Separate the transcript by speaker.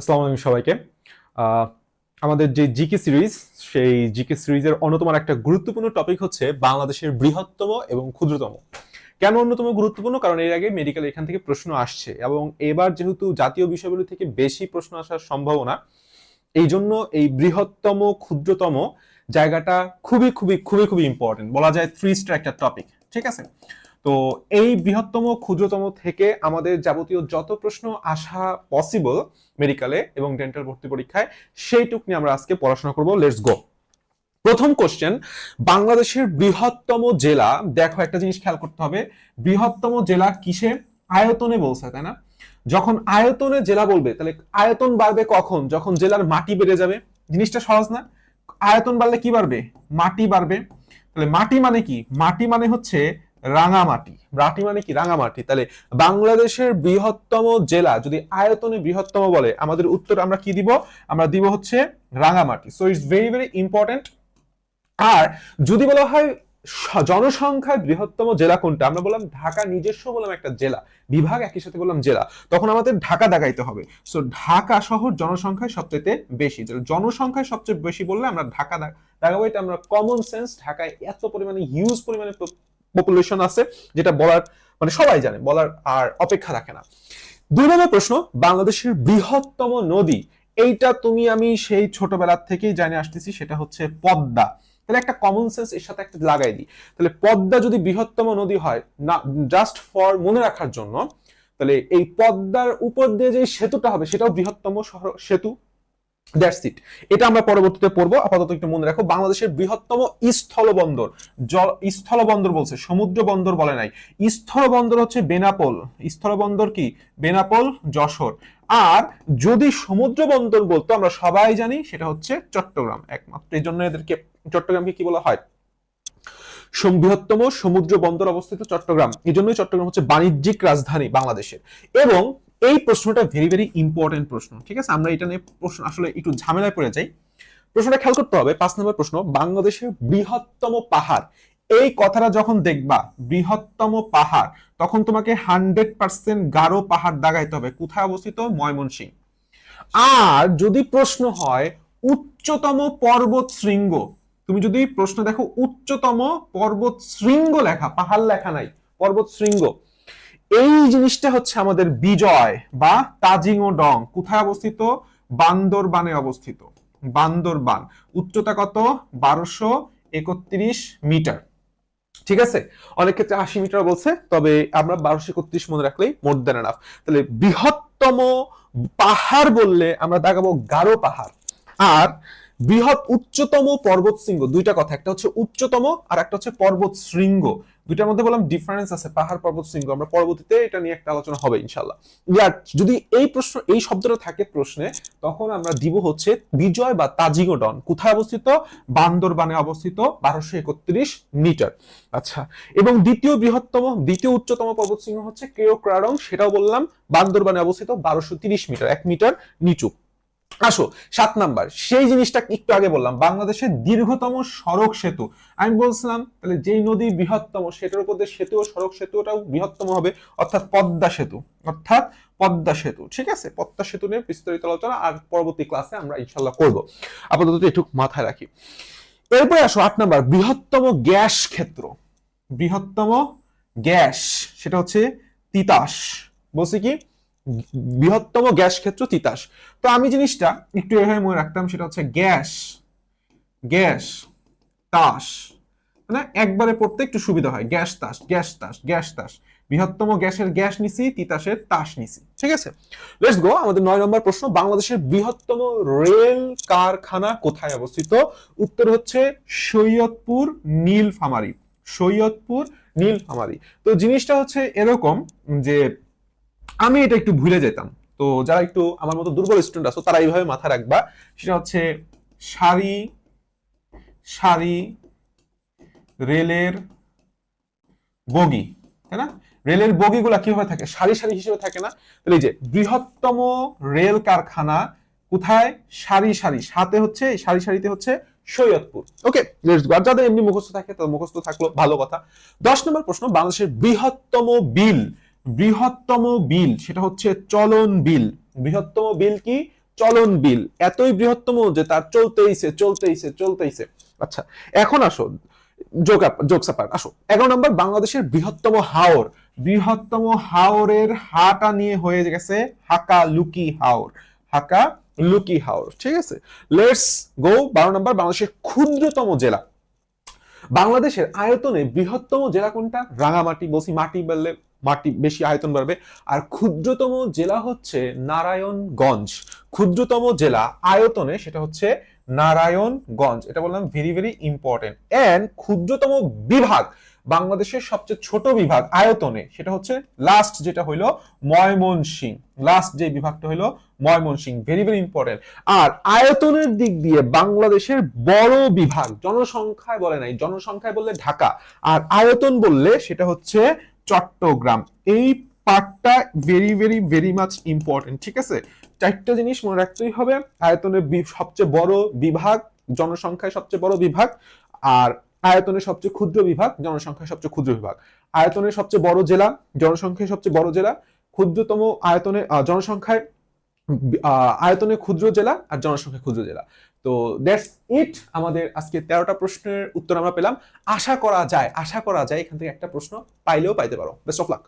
Speaker 1: আসসালামু আলাইকুম সবাইকে। আমাদের যে জিকে সিরিজ, সেই জিকে সিরিজের অন্যতম একটা গুরুত্বপূর্ণ টপিক হচ্ছে বাংলাদেশের বৃহত্তম এবং ক্ষুদ্রতম। কেন অন্যতম গুরুত্বপূর্ণ? কারণ এর আগে মেডিকেল এখান থেকে প্রশ্ন আসছে এবং এবার যেহেতু জাতীয় বিষয়গুলো থেকে বেশি প্রশ্ন আসার সম্ভাবনা, এই জন্য এই বৃহত্তম, ক্ষুদ্রতম জায়গাটা খুবই খুবই খুবই খুবই ইম্পর্টেন্ট বলা যায় থ্রি স্টার একটা টপিক ঠিক আছে? তো এই বৃহত্তম, ক্ষুদ্রতম থেকে আমাদের যাবতীয় যত প্রশ্ন আসা পসিবল মেডিকেলে এবং ডেন্টাল ভর্তি পরীক্ষায়, সেইটুক নিয়ে আমরা আজকে পড়াশোনা করব। লেটস গো প্রথম কোশ্চেন বাংলাদেশের বৃহত্তম জেলা, দেখো একটা জিনিস খেয়াল করতে হবে, বৃহত্তম জেলা কিসে? আয়তনে বলছে, তাই না? যখন আয়তনে জেলা বলবে, তাহলে আয়তন বাড়বে কখন? যখন জেলার মাটি বেড়ে যাবে, জিনিসটা সহজ না? আয়তন বাড়লে কি বাড়বে? মাটি বাড়বে। তাহলে মাটি মানে কি? মাটি মানে হচ্ছে রাঙামাটি। মাটি মানে কি? রাঙামাটি। তাহলে বাংলাদেশের বৃহত্তম জেলা, যদি আয়তনে বৃহত্তম বলে, আমাদের উত্তর আমরা কি দিব? আমরা দিব হচ্ছে Rangamati. So it's very very important আর যদি বলা হয় জনসংখ্যায় বৃহত্তম জেলা কোনটা? আমরা বললাম ঢাকা নিজস্ব বললাম একটা জেলা। বিভাগ একই সাথে বললাম জেলা। তখন আমাদের ঢাকা দেখাইতে হবে। সো ঢাকা শহর জনসংখ্যায় সবচেয়ে বেশি। জনসংখ্যায় সবচেয়ে বেশি বললে আমরা ঢাকা দেখাবো। এটা আমরা কমন সেন্স ঢাকায় এত পরিমাণে হিউজ পরিমাণে পপুলেশন আছে, যেটা বলার মানে সবাই জানে, বলার আর অপেক্ষা রাখে না। দুই নম্বর প্রশ্ন, বাংলাদেশের বৃহত্তম নদী, এইটা তুমি আমি সেই ছোটবেলা থেকেই জানে আসতেছি, সেটা হচ্ছে পদ্মা। তাহলে একটা কমন সেন্স এর সাথে একটা লাগাই দিই। তাহলে পদ্মা যদি বৃহত্তম নদী হয়, না জাস্ট ফর মনে রাখার জন্য, তাহলে এই পদ্মার উপর দিয়ে যে সেতুটা হবে, সেটাও বৃহত্তম সেতু। দ্যাটস ইট এটা আমরা পরবর্তীতে পড়ব। আপাতত একটু মনে রাখো, বাংলাদেশের বৃহত্তম স্থলবন্দর, জল, স্থলবন্দর বলছে সমুদ্র বন্দর বলে নাই। স্থলবন্দর হচ্ছে বেনাপোল। স্থলবন্দর কি? বেনাপোল, যশোর। আর যদি সমুদ্র বন্দর বলতো, আমরা সবাই জানি, সেটা হচ্ছে চট্টগ্রাম একমাত্র। এই জন্য এদেরকে চট্টগ্রামকে কি বলা হয়? বৃহত্তম সমুদ্র বন্দর অবস্থিত চট্টগ্রাম। এই জন্যই চট্টগ্রাম হচ্ছে বাণিজ্যিক রাজধানী বাংলাদেশের। এবং এই প্রশ্নটা ভেরি ভেরি ইম্পর্টেন্ট প্রশ্ন, ঠিক আছে? আমরা এটা নিয়ে প্রশ্ন আসলে একটু ঝামেলায় পড়ে যাই। প্রশ্নটা খেয়াল করতে হবে, পাঁচ নম্বর প্রশ্ন, বাংলাদেশের বৃহত্তম পাহাড়। এই কথাটা যখন দেখবা, বৃহত্তম পাহাড়, তখন তোমাকে হান্ড্রেড পার্সেন্ট গাঢ় পাহাড় দাগাইতে হবে। কোথায় অবস্থিত? ময়মনসিং আর যদি প্রশ্ন হয়, উচ্চতম পর্বত শৃঙ্গ, তুমি যদি প্রশ্ন দেখো, উচ্চতম পর্বত শৃঙ্গ লেখা, পাহাড় লেখা নাই, পর্বত শৃঙ্গ এই জিনিসটা হচ্ছে আমাদের বিজয় বা তাজিং ডং কোথায় অবস্থিত? বান্দরবানে অবস্থিত। বান্দরবান। উচ্চতা কত? বারোশো একত্রিশ মিটার। ঠিক আছে? অনেক ক্ষেত্রে আশি মিটার বলছে, তবে আমরা বারোশো একত্রিশ মনে রাখলেই মোর দেন এনাফ। তাহলে বৃহত্তম পাহাড় বললে আমরা দেখাবো গারো পাহাড়। আর বৃহৎ উচ্চতম পর্বত শৃঙ্গ, দুইটা কথা, একটা হচ্ছে উচ্চতম আর একটা হচ্ছে পর্বত শৃঙ্গ। দুইটার মধ্যে বললাম ডিফারেন্স আছে, পাহাড়, পর্বত, শৃঙ্গ। আমরা পরবর্তীতে এটা নিয়ে একটা আলোচনা হবে ইনশাল্লাহ যদি এই প্রশ্ন, এই শব্দটা থাকে প্রশ্নে, তখন আমরা দিব হচ্ছে বিজয় বা তাজিগোডন। কোথায় অবস্থিত? বান্দরবানে অবস্থিত, বারোশো একত্রিশ মিটার। আচ্ছা এবং দ্বিতীয় বৃহত্তম, দ্বিতীয় উচ্চতম পর্বতশৃঙ্গ হচ্ছে কেওক্রারং সেটাও বললাম, বান্দরবানে অবস্থিত, বারোশো তিরিশ মিটার, এক মিটার নিচু। আসো, সাত নাম্বার, সেই জিনিসটা একটু আগে বললাম বাংলাদেশের দীর্ঘতম সড়ক সেতু। আমি বলছিলাম, তাহলে যেই নদী বৃহত্তম, সেটার উপর দিয়ে সেতু ও সড়ক সেতুটাও বৃহত্তম হবে, অর্থাৎ পদ্মা সেতু। অর্থাৎ পদ্মা সেতু, ঠিক আছে? পদ্মা সেতু নিয়ে বিস্তারিত আলোচনা আর পরবর্তী ক্লাসে আমরা ইনশাল্লাহ করব। আপাতত এটুক মাথায় রাখি। এরপরে আসো, আট নাম্বার, বৃহত্তম গ্যাস ক্ষেত্র। বৃহত্তম গ্যাস, সেটা হচ্ছে তিতাস। বলছি কি? বৃহত্তম গ্যাস ক্ষেত্র তিতাস। তো আমি জিনিসটা একটু এভাবে মনে রাখতাম, সেটা হচ্ছে গ্যাস গ্যাস, তাস। মানে একবারে পড়তে একটু সুবিধা হয়, গ্যাস তাস গ্যাস তাস গ্যাস তাস। বৃহত্তম গ্যাসের গ্যাস নিছি, তিতাসের তাস নিছি, ঠিক আছে? লেটস গো আমাদের নয় নম্বর প্রশ্ন, বাংলাদেশের বৃহত্তম রেল কারখানা কোথায় অবস্থিত? উত্তর হচ্ছে সৈয়দপুর নীলফামারী সৈয়দপুর নীলফামারী। তো জিনিসটা হচ্ছে এরকম যে আমি এটা একটু ভুলে যেতাম। তো যারা একটু আমার মতো দুর্বল স্টুডেন্ট আছো, তারা এইভাবে মাথা রাখবা। সেটা হচ্ছে সারি সারি রেলের বগি, তাই না? রেলের বগিগুলা কীভাবে থাকে? সারি সারি হিসেবে থাকে না। তাহলে এই যে বৃহত্তম রেল কারখানা কোথায়? সারি সারি সাথে হচ্ছে সারি সারিতে হচ্ছে সৈয়দপুর। ওকে যাদের এমনি মুখস্থ থাকে, তাদের মুখস্থ থাকল, ভালো কথা। দশ নম্বর প্রশ্ন, বাংলাদেশের বৃহত্তম বিল বৃহত্তম বিল, সেটা হচ্ছে চলন বিল। বৃহত্তম বিল কি? চলন বিল। এতই বৃহত্তম যে তার চলতেইছে চলতেইছে চলতেইছে আচ্ছা এখন আসো যোগ যোগসাপার আসো, এগারো নম্বর, বাংলাদেশের বৃহত্তম হাওর। বৃহত্তম হাওরের হাটা নিয়ে হয়ে গেছে হাকা লুকি হাওর। হাকা লুকি হাওর, ঠিক আছে? লেটস গো বারো নম্বর, বাংলাদেশের ক্ষুদ্রতম জেলা। বাংলাদেশের আয়তনে বৃহত্তম জেলা কোনটা? রাঙামাটি বলছি, মাটি বললে মাটি বেশি আয়তন বাড়বে। আর ক্ষুদ্রতম জেলা হচ্ছে নারায়ণগঞ্জ। ক্ষুদ্রতম জেলা আয়তনে সেটা হচ্ছে নারায়ণগঞ্জ। এটা বললাম ভেরি ভেরি ইম্পর্টেন্ট এন্ড ক্ষুদ্রতম বিভাগ, বাংলাদেশের সবচেয়ে ছোট বিভাগ আয়তনে সেটা হচ্ছে লাস্ট যেটা হইল ময়মনসিং। লাস্ট যে বিভাগটা হইল ময়মনসিং ভেরি ভেরি ইম্পর্টেন্ট আর আয়তনের দিক দিয়ে বাংলাদেশের বড় বিভাগ, জনসংখ্যায় বলে নাই, জনসংখ্যায় বললে ঢাকা। আর আয়তন বললে সেটা হচ্ছে চট্টগ্রাম। এই পার্টটা very very very much important ঠিক আছে? চারটা জিনিস মনে রাখতেই হবে। আয়তনের সবচেয়ে বড় বিভাগ জনসংখ্যায় সবচেয়ে বড় বিভাগ, আর আয়তনের সবচেয়ে ক্ষুদ্র বিভাগ জনসংখ্যায় সবচেয়ে ক্ষুদ্র বিভাগ। আয়তনের সবচেয়ে বড় জেলা জনসংখ্যায় সবচেয়ে বড় জেলা, ক্ষুদ্রতম আয়তনে জনসংখ্যায় আয়তনে ক্ষুদ্র জেলা আর জনসংখ্যা ক্ষুদ্র জেলা। তো দ্যাটস ইট আমাদের আজকে তেরোটা প্রশ্নের উত্তর আমরা পেলাম। আশা করা যায়, আশা করা যায় এখান থেকে একটা প্রশ্ন পাইলেও পাইতে পারো। Best of luck